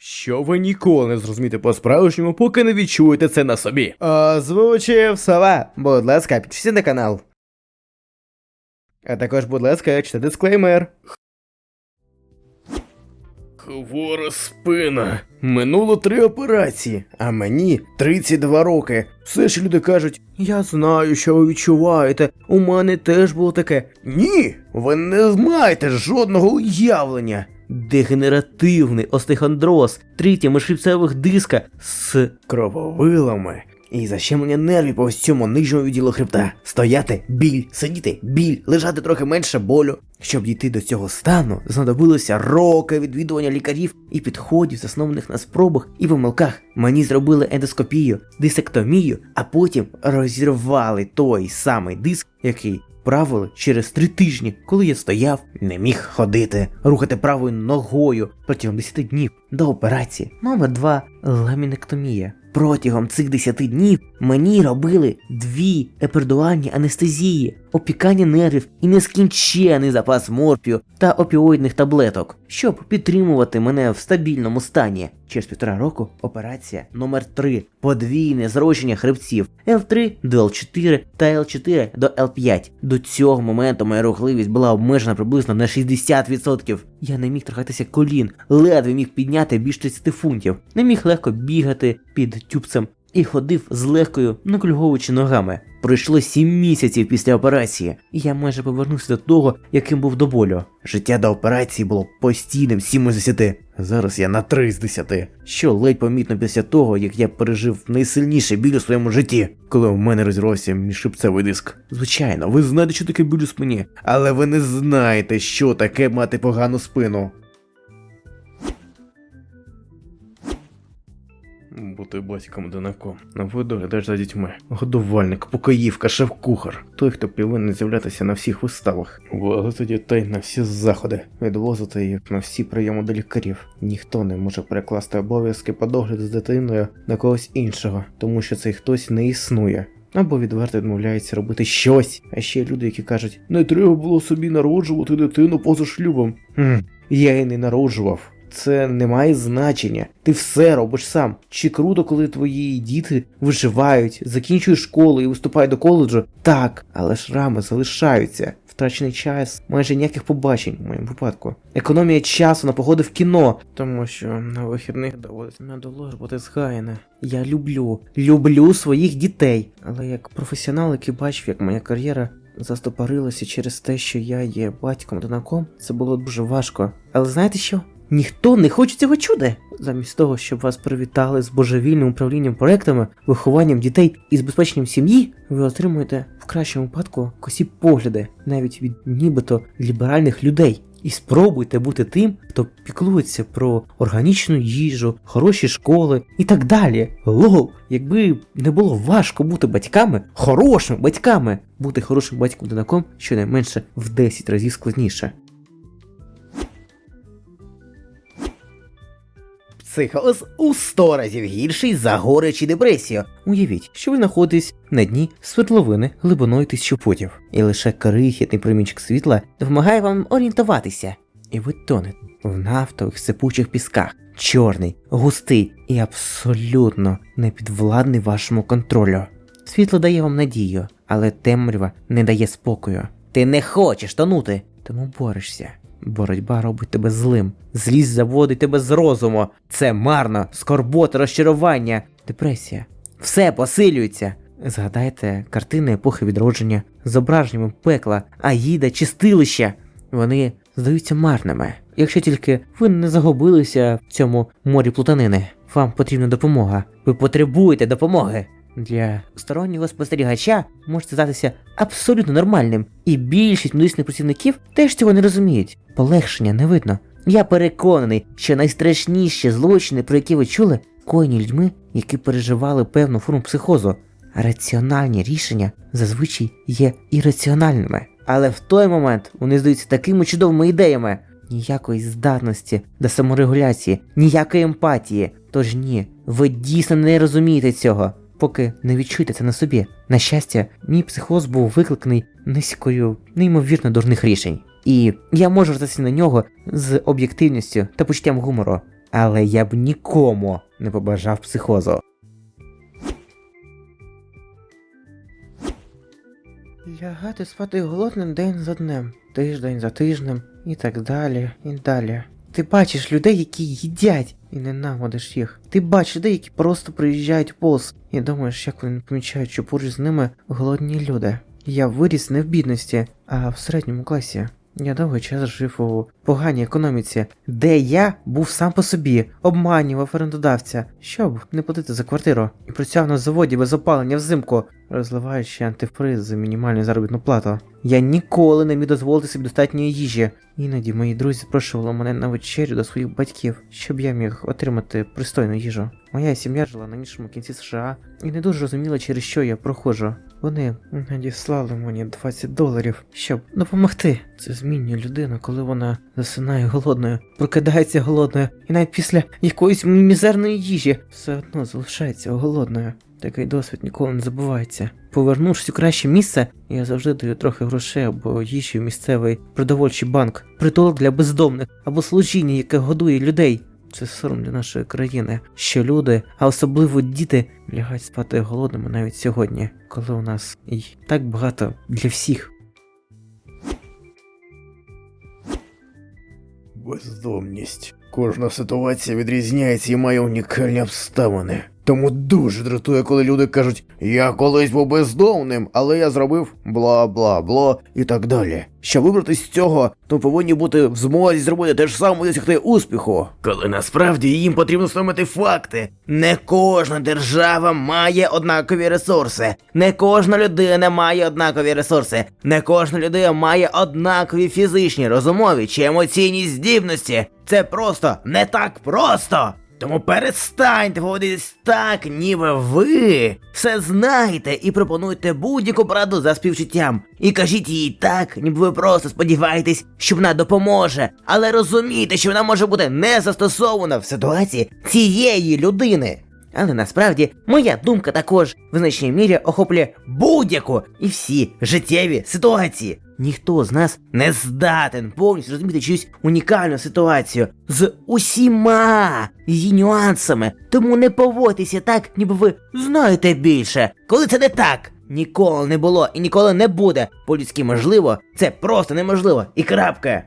Що ви ніколи не зрозумієте по-справжньому, поки не відчуєте це на собі. Озвучив сова. Будь ласка, підпишіться на канал. А також, будь ласка, читайте дисклеймер. Хвора спина. Минуло три операції, а мені 32 роки. Все ж люди кажуть, я знаю, що ви відчуваєте. У мене теж було таке. Ні, ви не маєте жодного уявлення. Дегенеративний остеохондроз, трітя мишцевих диска з крововилами і защемлення нервів по всьому нижньому відділу хребта. Стояти, біль, сидіти, біль, лежати трохи менше болю. Щоб дійти до цього стану, знадобилося роки відвідування лікарів і підходів, заснованих на спробах і помилках. Мені зробили ендоскопію, дисектомію, а потім розірвали той самий диск, який правили через три тижні, коли я стояв, не міг ходити, рухати правою ногою протягом 10 днів до операції. Номер 2 ламінектомія. Протягом цих 10 днів мені робили дві епердуальні анестезії, опікання нервів і нескінчений запас морфію та опіоїдних таблеток, щоб підтримувати мене в стабільному стані. Через півтора року операція номер 3 подвійне зрощення хребців. L3 до L4 та L4 до L5. До цього моменту моя рухливість була обмежена приблизно на 60%. Я не міг торкатися колін, ледве міг підняти більш 30 фунтів, не міг легко бігати під тюбцем і ходив з легкою, накульговуючи ногами. Пройшло сім місяців після операції, і я майже повернувся до того, яким був до болю. Життя до операції було постійним 7 з 10. Зараз я на 3 з 10, що ледь помітно після того, як я пережив найсильніший біль у своєму житті, коли у мене розірвався міжшипцевий диск. Звичайно, ви знаєте, що таке біль у спині, але ви не знаєте, що таке мати погану спину. Бути батьком одинаком. Ви доглядаєш за дітьми. Годувальник, покоївка, шеф-кухар. Той, хто повинен з'являтися на всіх виставах. Возити дітей на всі заходи. Відвозити їх на всі прийоми до лікарів. Ніхто не може перекласти обов'язки по догляду з дитиною на когось іншого, тому що цей хтось не існує. Або відверто відмовляється робити щось. А ще люди, які кажуть, не треба було собі народжувати дитину поза шлюбом. Хм, я її не народжував. Це не має значення. Ти все робиш сам. Чи круто, коли твої діти виживають, закінчують школу і виступають до коледжу? Так, але шрами залишаються. Втрачений час, майже ніяких побачень в моєму випадку. Економія часу на походи в кіно, тому що на вихідних доводиться надоложувати згаяне. Я люблю, люблю своїх дітей. Але як професіонал, який бачив, як моя кар'єра застопорилася через те, що я є батьком одинаком, це було дуже важко. Але знаєте що? Ніхто не хоче цього чуда. Замість того, щоб вас привітали з божевільним управлінням проектами, вихованням дітей і забезпеченням сім'ї, ви отримуєте в кращому випадку косі погляди, навіть від нібито ліберальних людей. І спробуйте бути тим, хто піклується про органічну їжу, хороші школи і так далі. Лол, якби не було важко бути батьками, хорошими батьками, бути хорошим батьком одинаком щонайменше в 10 разів складніше. Психоз у 100 разів гірший за горе чи депресію. Уявіть, що ви знаходитесь на дні свердловини глибиною тисячу футів, і лише крихітний промінчик світла допомагає вам орієнтуватися. І ви тонете в нафтових сипучих пісках, чорний, густий і абсолютно непідвладний вашому контролю. Світло дає вам надію, але темрява не дає спокою. Ти не хочеш тонути, тому борешся. Боротьба робить тебе злим, злість заводить тебе з розуму. Це марно, скорбота, розчарування, депресія. Все посилюється. Згадайте картини епохи відродження, зображеннями пекла, аїда, чистилища. Вони здаються марними. Якщо тільки ви не загубилися в цьому морі плутанини, вам потрібна допомога. Ви потребуєте допомоги. Для стороннього спостерігача можете здатися абсолютно нормальним, і більшість медичних працівників теж цього не розуміють. Полегшення не видно. Я переконаний, що найстрашніші злочини, про які ви чули, коїні людьми, які переживали певну форму психозу. Раціональні рішення зазвичай є ірраціональними. Але в той момент вони здаються такими чудовими ідеями. Ніякої здатності до саморегуляції, ніякої емпатії. Тож ні, ви дійсно не розумієте цього поки не відчуєте це на собі. На щастя, мій психоз був викликаний низькою, неймовірно дурних рішень. І я можу вертатися на нього з об'єктивністю та почуттям гумору. але я б нікому не побажав психозу. Лягати спати голодним день за днем, тиждень за тижнем і так далі, і далі. Ти бачиш людей, які їдять, і ненавидиш їх. Ти бачиш людей, які просто приїжджають повз, і думаєш, як вони помічають, що поруч з ними голодні люди. Я виріс не в бідності, а в середньому класі. Я довгий час жив у поганій економіці, де я був сам по собі, обманював орендодавця, щоб не платити за квартиру, і працював на заводі без опалення взимку, розливаючи антифриз за мінімальну заробітну плату. Я ніколи не міг дозволити собі достатньої їжі. Іноді мої друзі запрошували мене на вечерю до своїх батьків, щоб я міг отримати пристойну їжу. Моя сім'я жила на іншому кінці США і не дуже розуміла, через що я проходжу. Вони надіслали мені 20 доларів, щоб допомогти. Це змінює людину, коли вона засинає голодною, прокидається голодною, і навіть після якоїсь мізерної їжі все одно залишається голодною. Такий досвід ніколи не забувається. Повернувшись у краще місце, я завжди даю трохи грошей або їжі в місцевий продовольчий банк, притулок для бездомних або служіння, яке годує людей. Це сором для нашої країни, що люди, а особливо діти, лягають спати голодними навіть сьогодні, коли у нас і так багато для всіх. Бездомність. Кожна ситуація відрізняється і має унікальні обставини. Тому дуже дратує, коли люди кажуть, я колись був бездомним, але я зробив бла бла бла і так далі. Щоб вибратися з цього, то повинні бути в змозі зробити те ж саме досягти успіху. Коли насправді їм потрібно встановити факти. Не кожна держава має однакові ресурси. Не кожна людина має однакові ресурси. Не кожна людина має однакові фізичні, розумові чи емоційні здібності. Це просто не так просто. Тому перестаньте поводитись так, ніби ви все знаєте і пропонуйте будь-яку пораду за співчуттям. І кажіть їй так, ніби ви просто сподіваєтесь, що вона допоможе, але розумійте, що вона може бути не застосована в ситуації цієї людини. Але насправді моя думка також в значній мірі охоплює будь-яку і всі життєві ситуації. Ніхто з нас не здатен повністю розуміти чиюсь унікальну ситуацію з усіма її нюансами. Тому не поводьтеся так, ніби ви знаєте більше. Коли це не так, ніколи не було і ніколи не буде. По-людськи можливо, це просто неможливо. І крапка.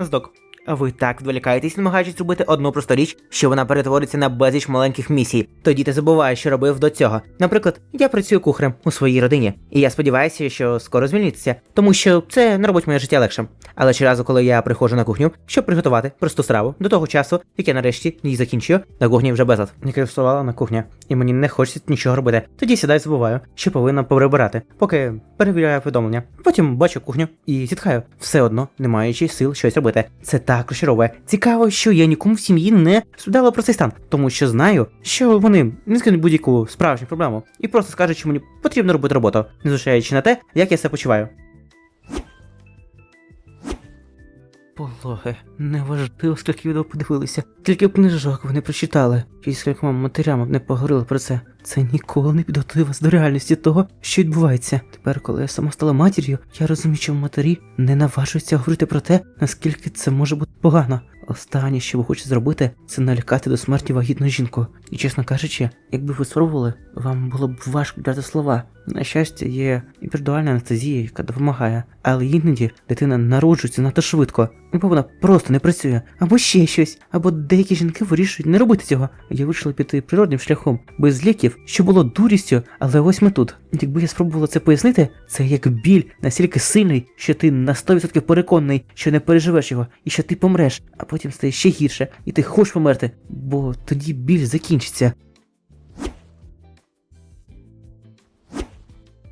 Здок. Ви так відволікаєтесь, намагаючись зробити одну просту річ, що вона перетвориться на безліч маленьких місій. Тоді ти забуваєш, що робив до цього. Наприклад, я працюю кухарем у своїй родині, і я сподіваюся, що скоро звільнитися, тому що це не робить моє життя легшим. Але щоразу, коли я приходжу на кухню, щоб приготувати просту страву, до того часу, як я нарешті її закінчую, на кухні вже безлад. Яка вставала на кухня, і мені не хочеться нічого робити. Тоді сідаю, забуваю, що повинна прибирати, поки перевіряю повідомлення. Потім бачу кухню і зітхаю, все одно не маючи сил щось робити. Це так розчаровує. Цікаво, що я нікому в сім'ї не судала про цей стан, тому що знаю, що вони не скинуть будь-яку справжню проблему і просто скажуть, що мені потрібно робити роботу, не зважаючи на те, як я себе почуваю. Пологи, неважливо, скільки відео подивилися, скільки книжок вони прочитали, і скількома матерями не поговорили про це. Це ніколи не підготує вас до реальності того, що відбувається. Тепер, коли я сама стала матір'ю, я розумію, що матері не наважуються говорити про те, наскільки це може бути погано. Останнє, що ви хочете зробити, це налякати до смерті вагітну жінку. І чесно кажучи, якби ви спробували, вам було б важко дати слова. На щастя, є індивідуальна анестезія, яка допомагає, але іноді дитина народжується надто швидко, або вона просто не працює, або ще щось, або деякі жінки вирішують не робити цього. Я вирішила піти природним шляхом, без ліків, що було дурістю, але ось ми тут. Якби я спробувала це пояснити, це як біль настільки сильний, що ти на 100% переконаний, що не переживеш його, і що ти помреш, а потім стає ще гірше, і ти хочеш померти, бо тоді біль закінчиться.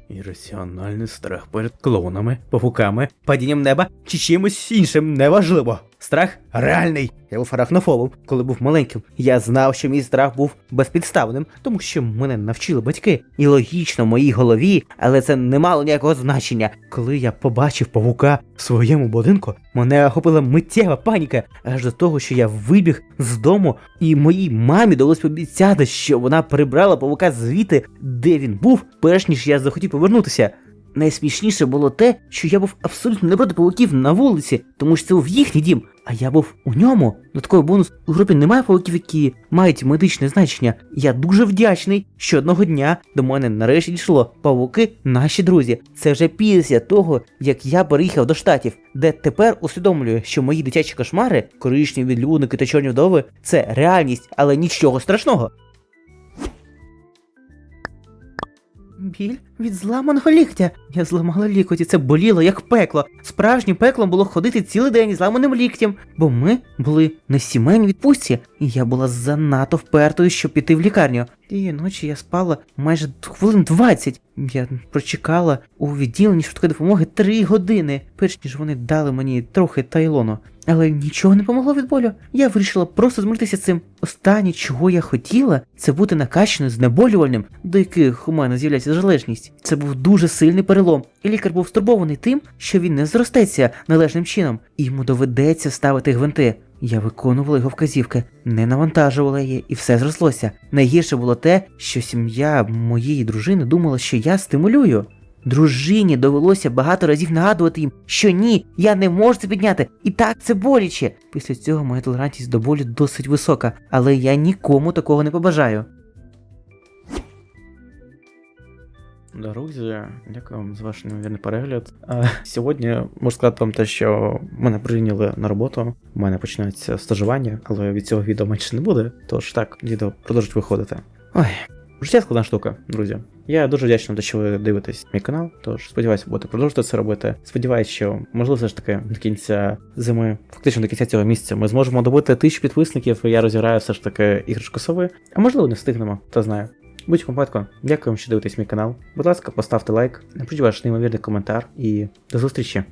Ірраціональний страх перед клоунами, павуками, падінням неба чи чимось іншим неважливо. Страх реальний. Я був арахнофобом, коли був маленьким. Я знав, що мій страх був безпідставним, тому що мене навчили батьки. І логічно в моїй голові, але це не мало ніякого значення. Коли я побачив павука в своєму будинку, мене охопила миттєва паніка, аж до того, що я вибіг з дому, і моїй мамі довелось пообіцяти, що вона прибрала павука звідти, де він був, перш ніж я захотів повернутися. Найсмішніше було те, що я був абсолютно не проти павуків на вулиці, тому що це був їхній дім, а я був у ньому. Додатковий бонус у групі немає павуків, які мають медичне значення. Я дуже вдячний, що одного дня до мене нарешті дійшло павуки наші друзі. Це вже після того, як я переїхав до штатів, де тепер усвідомлюю, що мої дитячі кошмари, коричні відлюдники та чорні вдови це реальність, але нічого страшного. Біль від зламаного ліктя. Я зламала лікоть, і це боліло як пекло. Справжнім пеклом було ходити цілий день зламаним ліктем, бо ми були на сімейній відпустці, і я була занадто впертою, щоб піти в лікарню. Тієї ночі я спала майже хвилин 20. Я прочекала у відділенні швидкої допомоги 3 години, перш ніж вони дали мені трохи тайлону. Але нічого не помогло від болю. Я вирішила просто змиритися цим. Останнє, чого я хотіла, це бути накачаною знеболювальним, до яких у мене з'являється залежність. Це був дуже сильний перелом, і лікар був стурбований тим, що він не зростеться належним чином, і йому доведеться ставити гвинти. Я виконувала його вказівки, не навантажувала її, і все зрослося. Найгірше було те, що сім'я моєї дружини думала, що я стимулюю. Дружині довелося багато разів нагадувати їм, що ні, я не можу це підняти, і так це боляче. Після цього моя толерантність до болю досить висока, але я нікому такого не побажаю. Друзі, дякую вам за ваш неймовірний перегляд. А, сьогодні можу сказати вам те, що мене прийняли на роботу. У мене починається стажування, але від цього відео менше не буде. Тож так, відео продовжить виходити. Ой, життя складна штука, друзі. Я дуже вдячний, що ви дивитесь мій канал. Тож сподіваюся, будете продовжувати це робити. Сподіваюся, що можливо все ж таки до кінця зими, фактично до кінця цього місяця, ми зможемо добити тисячу підписників. Я розіграю все ж таки іграшку сови. А можливо, не встигнемо, хто знає. Будь-якому випадку, дякую що дивитесь мій канал. Будь ласка, поставте лайк, напишіть ваш неймовірний коментар і до зустрічі!